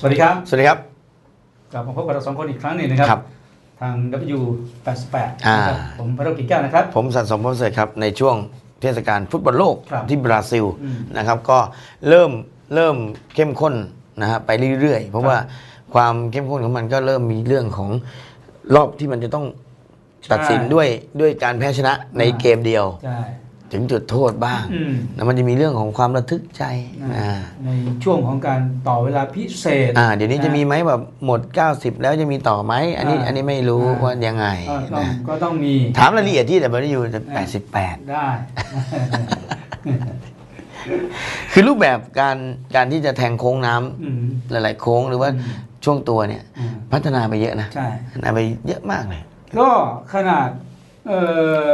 สวัสดีครับ สวัสดีครับ กลับมาพบกับเราสองคนอีกครั้งหนึ่งนะครับครับทาง W88 อ่านะครับผมพระโรจน์กิ่งแก้วนะครับ ผมสันสมพงษ์เสริฐครับ ในช่วงเทศกาลฟุตบอลโลกครับที่บราซิลอืมนะครับ ก็เริ่มเริ่มเข้มข้นนะฮะไปเรื่อยๆ เพราะว่าความเข้มข้นของมันก็เริ่มมีเรื่องของรอบที่มันจะต้องตัดสินด้วยด้วยการแพ้ชนะในเกมเดียว ใช่ ถึงจุดโทษบ้างอืมแล้วมันจะมีเรื่องของความระทึกใจนะอ่าในช่วงของการต่อเวลาพิเศษอ่าเดี๋ยวนี้จะมีไหมแบบหมด 90 แล้วจะมีต่อไหมอันนี้อ่าอันนี้ไม่รู้อ่าว่ายังไงก็ต้องนะก็ต้องมี ถามรายละเอียดที่แต่บริยูจะ88ได้ คือรูปแบบการการที่จะแทงโค้งน้ำอืมหลาย ๆ โค้งหรือว่าอืมช่วงตัวเนี่ยอืมพัฒนาไปเยอะนะใช่พัฒนาไปเยอะมากเลยก็ขนาดเอ่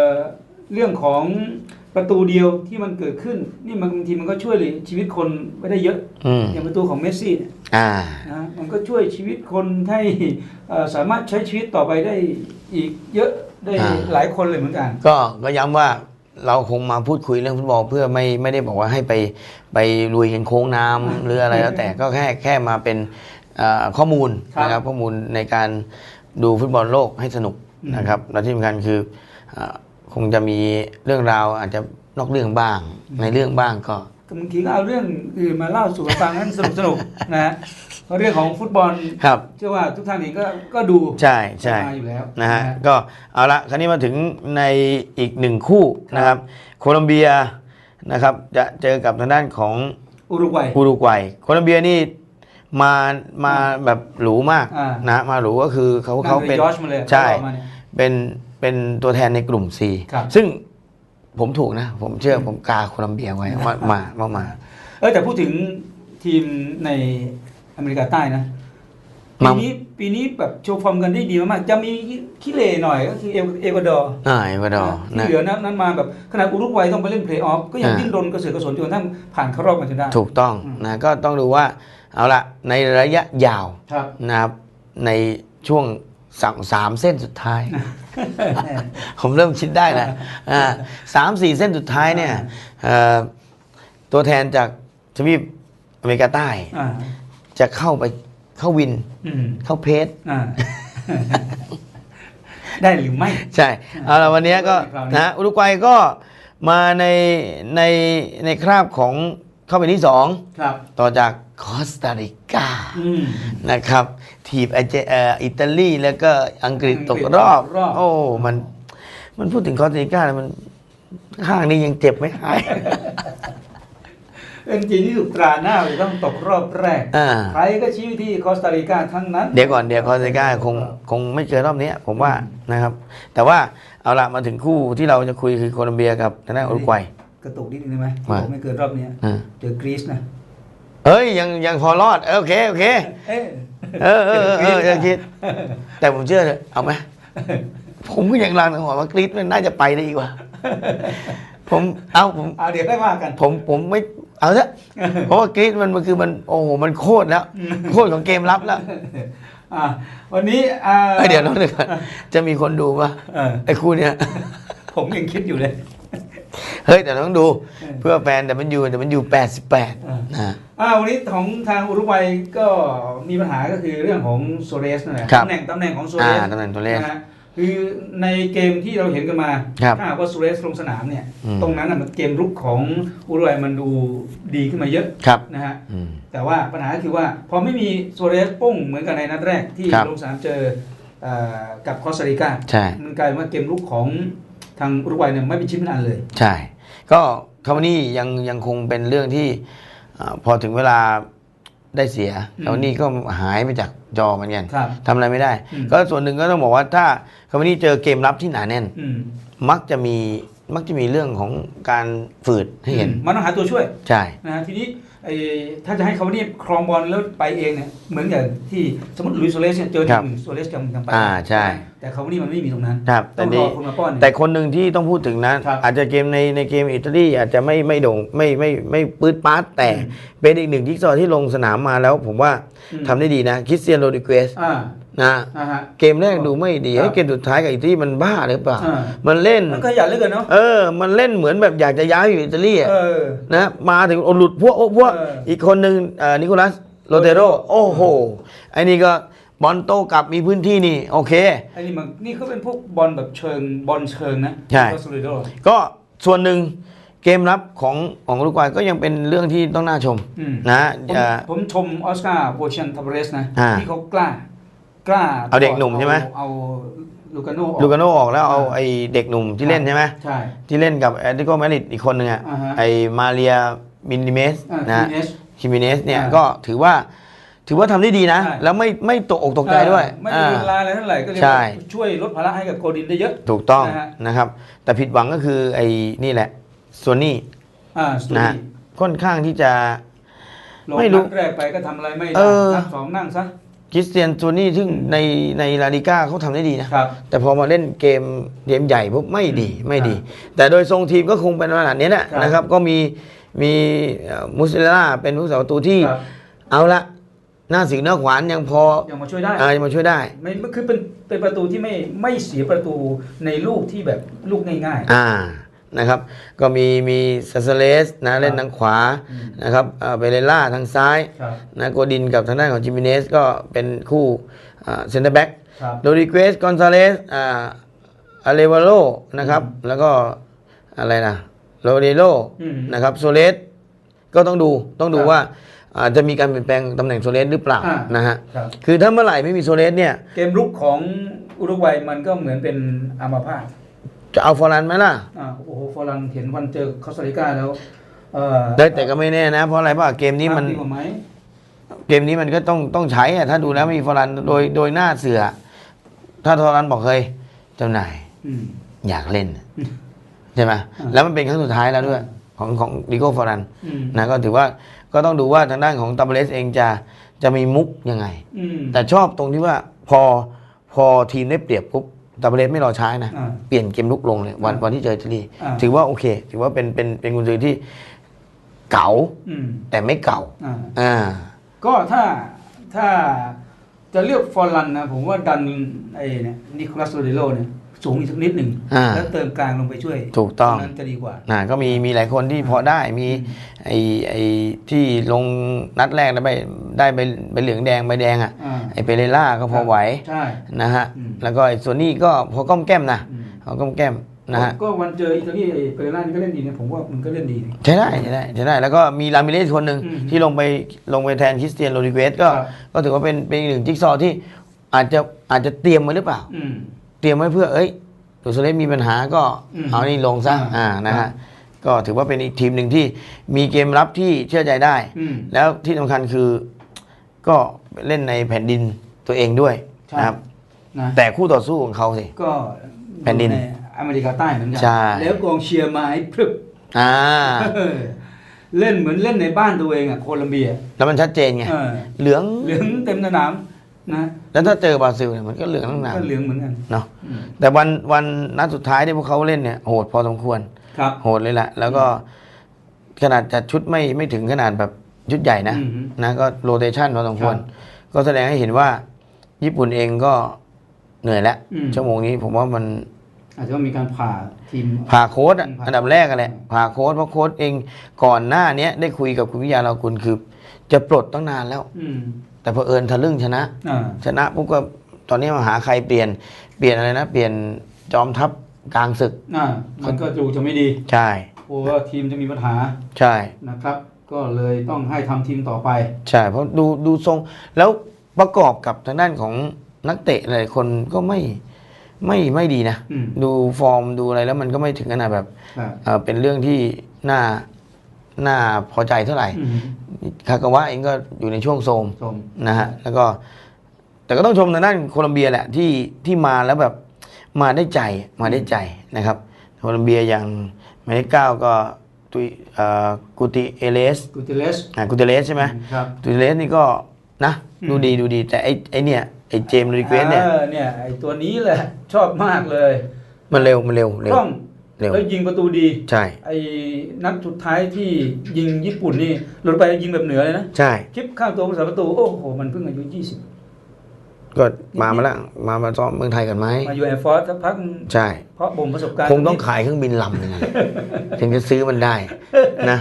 อเรื่องของ ประตูเดียวที่มันเกิดขึ้น นี่มันบางทีมันก็ช่วยเลยชีวิตคนไว้ได้เยอะอืมอย่างประตูของเมสซี่เนี่ยอ่า นะมันก็ช่วยชีวิตคนให้เอ่อสามารถใช้ชีวิตต่อไปได้อีกเยอะได้อ่า หลายคนเลยเหมือนกัน ก็ก็ย้ำว่าเราคงมาพูดคุยเรื่องฟุตบอลเพื่อไม่ไม่ได้บอกว่าให้ไปไปลุยกันโค้งน้ำหรืออะไรแล้วแต่ก็แค่แค่มาเป็นเอ่อข้อมูลครับนะครับข้อมูลในการดูฟุตบอลโลกให้สนุกอืม นะครับและที่สำคัญคือเอ่อค งจะมีเรื่องราวอาจจะนอกเรื่องบ้าง ในเรื่องบ้างก็ก็บางทีก็เอาเรื่องอื่นมาเล่าสู่กันฟังนั้นสนุกสนุกๆนะฮะเพราะเรื่องของฟุตบอลครับเชื่อว่าทุกท่านเองก็ก็ดูใช่ใช่มาอยู่แล้วนะฮะก็เอาละคราวนี้มาถึงในอีกหนึ่งคู่นะครับ โคลอมเบียนะครับจะเจอกับทางด้านของอุรุกวัยอุรุกวัยโคลอมเบียนี่มามาแบบหรูมากอ่านะมาหรูก็คือเขานั่งเขาโดยเป็นจอร์จมาเลยใช่เขาออกมาเนี่ยเป็น เป็นตัวแทนในกลุ่ม C ครับ ซึ่งผมถูกนะ ผมเชื่อผมกาโคลอมเบียไว้ว่ามาว่ามา เออแต่พูดถึงทีมในอเมริกาใต้นะมาปีนี้ปีนี้แบบโชว์ฟอร์มกันได้ดีมากๆจะมีขี้เหร่หน่อยก็คือเอลเอกวาดอร์ อ่าเอกวาดอร์ที่นะ เหลือนั้นนั้นมาแบบขนาดอุรุกวัยต้องไปเล่นเพลย์ออฟก็ยังอ่า ดิ้นรนกระเสือกกระสนจนกระทั่งผ่านเข้ารอบมาจนได้ ถูกต้องอืม นะก็ต้องดูว่าเอาละในระยะยาวครับ นะครับในช่วง สามสามเส้นสุดท้าย ผมเริ่มคิดได้แล้วอ่าสามสี่เส้นสุดท้ายเนี่ยเอ่อตัวแทนจากทวีปอเมริกาใต้อ่าจะเข้าไปเข้าวินอืมเข้าเพจอ่าได้หรือไม่ ใช่เอาละวันนี้ก็คราวนี้นะอุรุกวัยก็มาในในในคราบของ เข้าไปที่สองครับ ต่อจากคอสตาริกาอืม นะครับ ทีมไอเจเอ่ออิตาลีแล้วก็อังกฤษอังกฤษตกรอบตกรอบ โอ้ มัน มันพูดถึงคอสตาริกาแล้วมันข้างนี้ยังเจ็บไม่หาย เป็นทีมที่ถูกตราหน้าเลยต้องตกรอบแรก อ่า ใครก็ชี้ไปที่คอสตาริกาทั้งนั้น เดี๋ยวก่อนเดี๋ยวคอสตาริกาคงคงไม่เจอรอบนี้ผมว่านะครับ แต่ว่าเอาละมาถึงคู่ที่เราจะคุยคือโคลอมเบียกับทางด้านอุรุกวัย กระตุกนิดนึงได้ไหมที่ว่าบอกไม่เกินรอบเนี้ยอ่าเจอกรีซนะเฮ้ยยังยังพอรอดเออโอเคโอเคเอ๊ะเออเออเออเออเออคิด แต่ผมเชื่อเลยเอาไหมผมก็ยังรังในหัวว่ากรีซมันน่าจะไปได้อีกว่า ผมเอาผมเอาเดี๋ยวได้ว่ากัน ผมผมไม่เอาเถอะเพราะว่ากรีซมันมันคือมันโอ้โหมันโคตรแล้วโคตรของเกมรับแล้วอ่าวันนี้อ่าเอ้ยเดี๋ยวน้องเดี๋ยวก่อนจะมีคนดูป่ะเออไอ้คู่เนี้ยผมยังคิดอยู่เลย เฮ้ยแต่ต้องดูเออเพื่อแฟนแต่มันอยู่แต่มันอยู่แปดสิบแปดเออนะอ่าวันนี้ของทางอุรุกวัยก็มีปัญหาก็คือเรื่องของโซเรสนั่นแหละครับตำแหน่งตำแหน่งของโซอ่าเรสตำแหน่งตัวเลขนะฮะคือในเกมที่เราเห็นกันมาครับถ้าหากว่าโซเรสลงสนามเนี่ยอืมตรงนั้นน่ะมันเกมรุกของอุรุกวัยมันดูดีขึ้นมาเยอะครับนะฮะอืมแต่ว่าปัญหาก็คือว่าพอไม่มีโซเรสปุ้งเหมือนกันในนัดแรกที่ครับลงสนามเจอเอ่อกับคอสตาริกาใช่มันกลายเป็นว่าเกมรุกของ ทางอุรุกวัยเนี่ยไม่เป็นชิ้นเป็นอันเลย ใช่ ก็คำว่านี่ยังยังคงเป็นเรื่องที่อ่าพอถึงเวลาได้เสียอืมคำว่านี่ก็หายไปจากจอเหมือนกันครับทำอะไรไม่ได้อืมก็ส่วนหนึ่งก็ต้องบอกว่าถ้าคำว่านี่เจอเกมรับที่หนาแน่นอืมมักจะมีมักจะมีเรื่องของการฝืดให้เห็นอืมมันต้องหาตัวช่วย ใช่นะฮะทีนี้ไอ้ ถ้าจะให้เขาเนี่ยครองบอลแล้วไปเองเนี่ยเหมือนอย่างที่สมมติลุยส์โซเลสเนี่ยเจอทีมหนึ่งโซเลสจะยังไปอ่าใช่ แต่เขานี่มันไม่มีตรงนั้นครับต้แต่องรดีอคนมาป้อนแต่คนหนึ่งที่ต้องพูดถึงนะครับอาจจะเกมในในเกมอิตาลีอาจจะไม่ไม่โด่งไม่ไม่ไม่ปื๊ดปาร์ตแต่อืมเป็นอีกหนึ่งจิ๊กซอว์ที่ลงสนามมาแล้ว ผมว่าอืมทำได้ดีนะคริสเตียนโรดิเกสอ่า นะอ่าฮะเกมแรกดูไม่ดีครับไอ้เกมสุดท้ายกับอิตาลีมันบ้าหรือเปล่าอ่า มันเล่นมันขยันเหลือเกินเนาะเออมันเล่นเหมือนแบบอยากจะย้ายอยู่อิตาลีอะเออนะมาถึงโอหลุดพวกโอ้พวกเอออีอีกคนหนึ่งเอ่อนิโคลัสโรเตโรโอ้โหไอ้นี่ก็บอลโต้กลับมีพื้นที่นี่ โอเคไอ้นี่มันนี่เขาเป็นพวกบอลแบบเชิงบอลเชิงนะใช่ก็สโลิโดก็ส่วนหนึ่งเกมรับของของอุรุกวัยก็ยังเป็นเรื่องที่ต้องน่าชมอืมนะผมอย่าผมชมออสการ์โวชันทาเบเรสนะอ่าที่เขากล้า กล้าเอาเด็กหนุ่มใช่ไหม เอาเอาลูกาโน่ออก ลูกาโนออกแล้วเอาอ่าไอ้เด็กหนุ่มที่เล่นใช่ไหมใช่ ที่เล่นกับแอตเลติโกมาดริดอีกคนหนึ่งอะอ่าฮะไอ้มาเรียมินิเมสอ่านะทีเนสคิมิเนสเนี่ยอ่าก็ถือว่าถือว่าทำได้ดีนะ ใช่ แล้วไม่ไม่ตกอกตกใจด้วยไม่อ่ามีเวลาอะไรเท่าไหร่ก็เลยใช่ ช่วยลดภาระให้กับโกดินได้เยอะ ถูกต้องนะฮะ นะครับ แต่ผิดหวังก็คือไอ้นี่แหละส่วนนี้อ่าสตูนะดิฮะค่อนข้างที่จะ ลงไม่รู้นัดแรกไปก็ทำอะไรไม่เอได้อนัดสองนั่งซะ คริสเตียนโซนี่ซึ่งในในลาลิก้าเขาทำได้ดีนะครับ แต่พอมาเล่นเกมเกมใหญ่ปุ๊บไม่ดีไม่ดี แต่โดยทรงทีมก็คงเป็นขนาดนี้แหละครับนะครับ ก็มีมีเอ่อมุสลิล่าเป็นผู้สาประตูที่ครับเอาละหน้าสิวหน้าขวานยังพอยังมาช่วยได้เอ่อมาช่วยได้ไม่คือเป็นเป็นประตูที่ไม่ไม่เสียประตูในลูกที่แบบลูกง่ายอ่า นะครับ ก็มีมีซาซาเลสนะเล่นทางขวาอืมนะครับเอ่อเบเลล่าทางซ้ายๆครับนะโกดินกับทางด้านของจิมิเนสก็เป็นคู่เซนเตอร์แบ็กครับโดริเกสกอนซาเลสอ่าอาเลวาโลนะครับ แล้วก็อะไรนะโรเดโลอืมนะครับโซเลสก็ต้องดูต้องดูครับว่าอาจจะมีการเปลี่ยนแปลงตำแหน่งโซเลสหรือเปล่าอ่านนะฮะครับคือถ้าเมื่อไหร่ไม่มีโซเลสเนี่ย เกมลุกของอุรุกวัยมันก็เหมือนเป็นอัมาพาต จะเอาฟอร์ลันไหมล่ะอ่าโอ้โหฟอร์ลันเห็นวันเจอคอสตาริกาแล้วเออได้แต่ก็ไม่แน่นะ เพราะอะไรป่ะเกมนี้มัน ดีกว่าไหมเกมนี้มันก็ต้องต้องใช้อะถ้าดูแล้วไม่มีฟอร์ลันโดยโดยหน้าเสือ ถ้าฟอร์ลันบอกเคยเจ้านายอืม อยากเล่นอืมใช่ไหมอ่า แล้วมันเป็นครั้งสุดท้ายแล้วด้วย ของของดิโก้ฟอรันอืมนะก็ถือว่าก็ต้องดูว่าทางด้านของตาเบเลสเองจะจะมีมุกยังไง อืมแต่ชอบตรงที่ว่าพอพอทีมได้เปรียบปุ๊บ ตาเบเลสไม่รอช้านะอ่าเปลี่ยนเกมลุกลงเลยวันอ่าวันที่เจออิตาลีอ่าถือว่าโอเค ถือว่าเป็นเป็นเป็นกุญซือที่เก๋าอืมแต่ไม่เก่าอ่าอ่าก็ถ้าถ้าจะเลือกฟอร์ลันนะ ผมว่าดันไอ้เนี่ยนิโคลัสโรเดโลเนี่ย สูงอีกสักนิดหนึ่งอ่า แล้วเติมกลางลงไปช่วยถูกต้อง นั้นจะดีกว่านะก็มีมีหลายคนที่พอได้มีไอไอที่ลงนัดแรกได้ใบได้ใบใบเหลืองแดงใบแดงอะอ่า ไอเปเรล่าก็พอไหวใช่ นะฮะอืม แล้วก็ไอ้ส่วนนี้ก็พอก้อมแก้มนะอืมพอก้อมแก้มนะฮะก็วันเจออิตาลีไอ้เปเรล่านี่ก็เล่นดีนะผมว่ามันก็เล่นดีนะ ใช้ได้ใช้ได้ใช้ได้แล้วก็มีลามิเลสคนหนึ่งอืมที่ลงไปลงไปแทนคริสเตียนโรดิเกสก็ครับ ก็ถือว่าเป็นเป็นอีกหนึ่งจิ๊กซอว์ที่อาจจะอาจจะเตรียมไว้หรือเปล่า อืมเต รียมไว้เพื่อ เอ้ยตัวโซเลสมีปัญหาก็อืมเอานี่ลงซะอ่าอ่านะครัฮะบก็ถือว่าเป็นอีกทีมหนึ่งที่มีเกมรับที่เชื่อใจได้อืมแล้วที่สำคัญคือก็เล่นในแผ่นดินตัวเองด้วยใช่นะครับนะแต่คู่ต่อสู้ของเขาสิก็แผ่นดินอยู่อเมริกาใต้เหมือนกัใช่แล้วกองเชียร์มาให้พรึบอ่าเออเล่นเหมือนเล่นในบ้านตัวเองอะโคลัมเบีย แล้วมันชัดเจนไงเออเหลืองเหลืองเต็มสนาม นะแล้วถ้าเจอบราซิลเนี่ยมันก็เหลืองทั้งหนาก็เหลืองเหมือนกันเนาะอืมแต่วันวันนัดสุดท้ายที่พวกเขาเล่นเนี่ยโหดพอสมควรครับโหดเลยแหละแล้วก็ขนาดจัดชุดไม่ไม่ถึงขนาดแบบชุดใหญ่นะอืมนะก็โรเตชันพอสมควรครับก็แสดงให้เห็นว่า ญี่ปุ่นเองก็เหนื่อยแล้วอืมชั่วโมงนี้ผมว่ามัน อาจจะต้องมีการผ่าทีมผ่าโค้ดอะอืมผ่าอันดับแรกกันแหละผ่าโค้ดเพราะโค้ดเองก่อนหน้าเนี้ยได้คุยกับคุณวิทยาเราคุณคือ จะปลดตั้งนานแล้วอืม แต่พอเผอิญทะลึ่งชนะอ่าชนะปุ๊บก็ตอนนี้มาหาใครเปลี่ยนเปลี่ยนอะไรนะ เปลี่ยนจอมทัพกลางศึกอ่ามันก็ดูจะไม่ดี ใช่กลัวว่าทีมจะมีปัญหาใช่นะครับ ก็เลยต้องให้ทำทีมต่อไป ใช่เพราะดูดูทรง แล้วประกอบกับทางด้านของนักเตะหลายคนก็ไม่ไม่ไม่ดีนะอืมดูฟอร์มดูอะไรแล้วมันก็ไม่ถึงขนาดแบบครับเอ่อเป็นเรื่องที่น่า น่าพอใจเท่าไหร่อืมคากาวะเองก็อยู่ในช่วงโทรมชมนะฮะแล้วก็ แต่ก็ต้องชมทางด้านโคลัมเบียแหละที่ที่มาแล้วแบบมาได้ใจมาได้ใจนะครับโคลัมเบียอย่างหมายเลขเก้าก็ตุยเอ่อกูติเอเลสกูเตเลสอ่ากูเตเลสใช่ไหมครับกูเตเลสนี่ก็นะอืมดูดีดูดี แต่ไอ้ไอ้เนี่ยไอ้เจมส์โรดริเกสเนี่ยออเนี่ยไอตัวนี้แหละชอบมากเลย มันเร็วมันเร็วเร็ควล่อง เร็ว แล้วยิงประตูดี ใช่ ไอ้นัดสุดท้ายที่ยิงญี่ปุ่นนี่หลุดไปยิงแบบเหนือเลยนะใช่ คลิปข้างตัวผู้สาประตู โอ้โห มันเพิ่งอายุ 20 ก็มามาแล้วมามาซ้อมเมืองไทยกันไหมมาอยู่แอร์ฟอร์สสักพักใช่ เพราะบ่มประสบการณ์ คงต้องขายเครื่องบินลำหนึงอะ ถึงจะซื้อมันได้นะ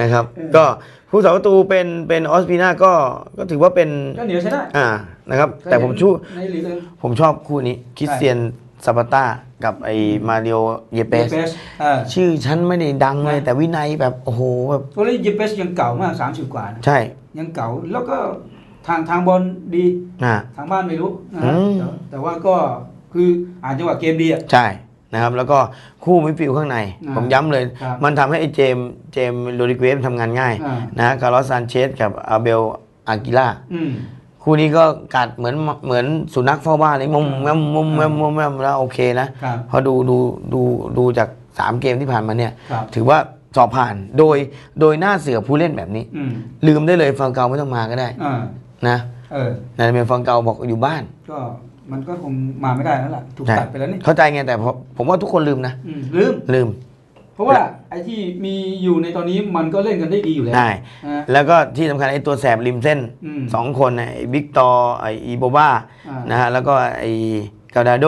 นะครับ ก็ผู้สาประตูเป็นเป็นออสปีนาก็ก็ถือว่าเป็น ก็เหนียวใช้ได้อ่านะครับ แต่ผมชูในลีกเลยผมชอบคู่นี้คริสเตียน ซาปาต้ากับไอมาริโอเยเปสเยเปสอ่าชื่อฉันไม่ได้ดังเลยนะแต่วินัยแบบ โอ้โหแบบตัวนี้เยเปสยังเก่ามาก 30 กว่านะใช่ยังเก่าแล้วก็ทางทางบอลดีอ่า ทางบ้านไม่รู้นะฮะอืม แต่แต่ว่าก็คืออ่านจังหวะเกมดีอะ ใช่นะครับ แล้วก็คู่มิดฟิลด์ข้างใน อ่าผมย้ำเลย ครับมันทำให้ไอ้เจมส์เจมส์โรดิเกสทำงานง่ายอ่านะคาร์ลอสซานเชสกับอาเบลอากิล่า อืม คู่นี้ก็กัดเหมือนเหมือนสุนัขเฝ้าบ้านเลยมุมแมมมุมแมมมุมแมมแล้วโอเคนะครับเพอดูดูดูดูจากสามเกมที่ผ่านมาเนี่ยครับถือว่าสอบผ่านโดยโดยหน้าเสือผู้เล่นแบบนี้อืมลืมได้เลยฟังเกาไม่ต้องมาก็ได้อ่านะเออนายเป็นฟังเกาบอกอยู่บ้าน ก็มันก็คงมาไม่ได้แล้วล่ะถูกใช่ตัดไปแล้วนี่เข้าใจไงแต่ผมผมว่าทุกคนลืมนะอืมลืมลืม เพราะว่าไอ้ที่มีอยู่ในตอนนี้มันก็เล่นกันได้ดีอยู่แล้วได้ นะแล้วก็ที่สำคัญไอ้ตัวแสบริมเส้นอืม สองคนน่ะไอ้วิกตอร์ไอ้อีโบบ้าอ่าน นะฮะแล้วก็ไอ้กาดาโด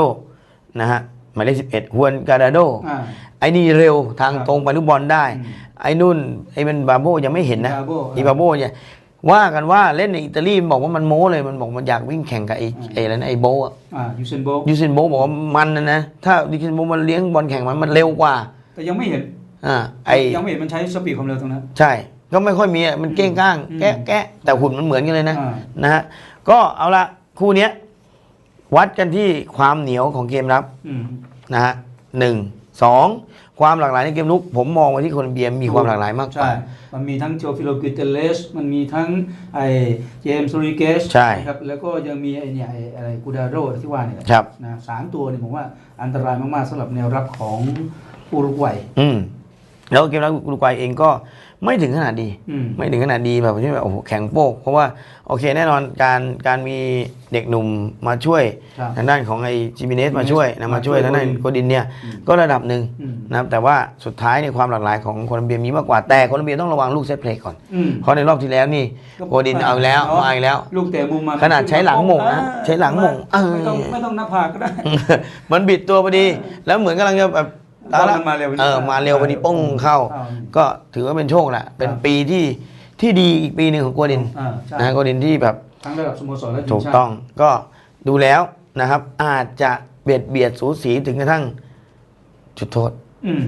นะฮะหมายเลขสิบเอ็ดฮวนกาดาโด อ่า ไอ้นี่เร็วทางครับตรงไปลูกบอลได้ อืมไอ้นุ่นไอ้มันบาโบยังไม่เห็นนะบาโบ้อีบาโบเนี่ยว่ากันว่าเล่นในอิตาลีมันบอกว่ามันโม้เลยมันบอกมันอยากวิ่งแข่งกับไอ้ไอ้อะไรนะไอ้โบอะอ่ายูเซนโบยูซินโบบอกว่ามันนะนะถ้ายูซินโบมันเลี้ยงบอลแข่งมันมันเร็วกว่า แต่ยังไม่เห็นอ่าไอ้ยังไม่เห็นมันใช้สปีดความเร็วตรงนั้น ใช่ ก็ไม่ค่อยมีอะมันเก้งก้างอืมแกะแกะแต่หุ่นมันเหมือนกันเลยนะอ่า นะฮะก็เอาละคู่เนี้ยวัดกันที่ความเหนียวของเกมรับอืม นะฮะหนึ่งสองความหลากหลายในเกมลุก ผมมองไปที่โคลอมเบียมีความหลากหลายมากกใช่ ว่า มันมีทั้งโจฟิโลกิเตเลส มันมีทั้งไอ้เจมส์โรริเกสใช่ นะครับ แล้วก็ยังมีไอ้เนี่ยไอ้อะไรกูดาโรที่ว่าเนี่ยแหละครับ นะสามตัวเนี่ยผมว่าอันตรายมาก ๆสำหรับแนวรับของ อุรุกวัยอืมแล้วเกมรับอุรุกวัยเองก็ไม่ถึงขนาดดีอืมไม่ถึงขนาดดีแบบที่แบบโอ้โหแข็งโป๊กเพราะว่าโอเคแน่นอนการการมีเด็กหนุ่มมาช่วยครับทางด้านของไอ้จิมิเนสมาช่วยนะมาช่วยมาช่วยทางด้านโกดินเนี่ยอืมก็ระดับหนึ่งอืมนะครับแต่ว่าสุดท้ายในยความหลากหลายของโคลอมเบียมีมากกว่าแต่โคลอมเบียต้องระวังลูกเซตเพลย์ก่อนอืมเพราะในรอบที่แล้วนี่โกดินเอาอีกแล้วมาอีกแล้ว ลูกเตะมุมมาขนาดใช้หลังหม่งนะอ่าใช้หลังหม่งเออไม่ต้องไม่ต้องหน้าผากก็ได้มันบิดตัวพอดีแล้วเหมือนกำลังจะแบบ บอลมันมาเร็วเออมาเร็วพอดีป้งเข้าเข้า ก็ถือว่าเป็นโชคแหละเป็นครับปีที่ที่ดีอีกปีหนึ่งของกัวดินอ่าใช่นะกัวดินที่แบบทั้งระดับสโมสรและทีมถูกชาติต้องก็ดูแล้วนะครับ อาจจะเบียดเบียดสูสีถึงกระทั่งจุดโทษ อืม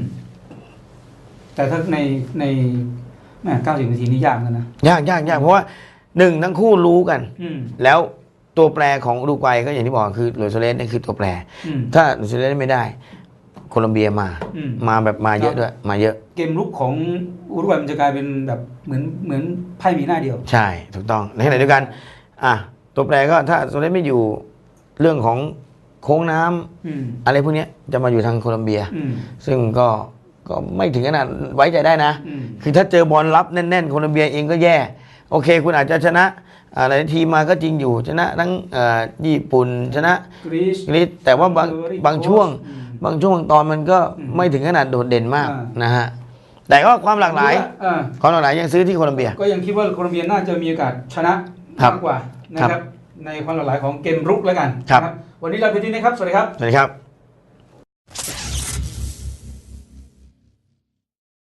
แต่ถ้าในในแม่เก้าสิบนาทีนี่ยากเหมือนกันนะยากยากยากเพราะว่าหนึ่งทั้งคู่รู้กันอืมแล้วตัวแปรของอุรุกวัยก็อย่างที่บอกคือหลุยส์โซเลสนี่คือตัวแปรอืมถ้าหลุยส์โซเลสไม่ได้ โคลอมเบียมา อืม มาแบบมาเยอะด้วย มาเยอะ เกมลุกของอุรุกวัยมันจะกลายเป็นแบบเหมือนเหมือนไพ่มีหน้าเดียว ใช่ ถูกต้อง ในขณะเดียวกัน อะ ตัวแปรก็ถ้าโซเลสไม่อยู่เรื่องของโค้งน้ำอืม อะไรพวกเนี้ยจะมาอยู่ทางโคลอมเบีย อืม ซึ่งก็ก็ไม่ถึงขนาดไว้ใจได้นะ อืม คือถ้าเจอบอลรับแน่นๆโคลอมเบียเองก็แย่ โอเค คุณอาจจะชนะอะไรทีมมาก็จริงอยู่ชนะทั้งเอ่อญี่ปุ่นชนะกรีซ กรีซแต่ว่าบางเออริโกสบางช่วง อืม บางช่วงบางตอนมันก็อืมไม่ถึงขนาดโดดเด่นมากอ่านนะฮะแต่ก็ความหลากหลายอ่าความหลากหลายยังซื้อที่โคลอมเบีย ก็ยังคิดว่าโคลอมเบียน่าจะมีโอกาสชนะครับมากกว่านะคครัรับบในความหลากหลายของเกมรุกแล้วกันครับนะวันนี้เราไปที่นี่ครับ สวัสดีครับ สวัสดีครับ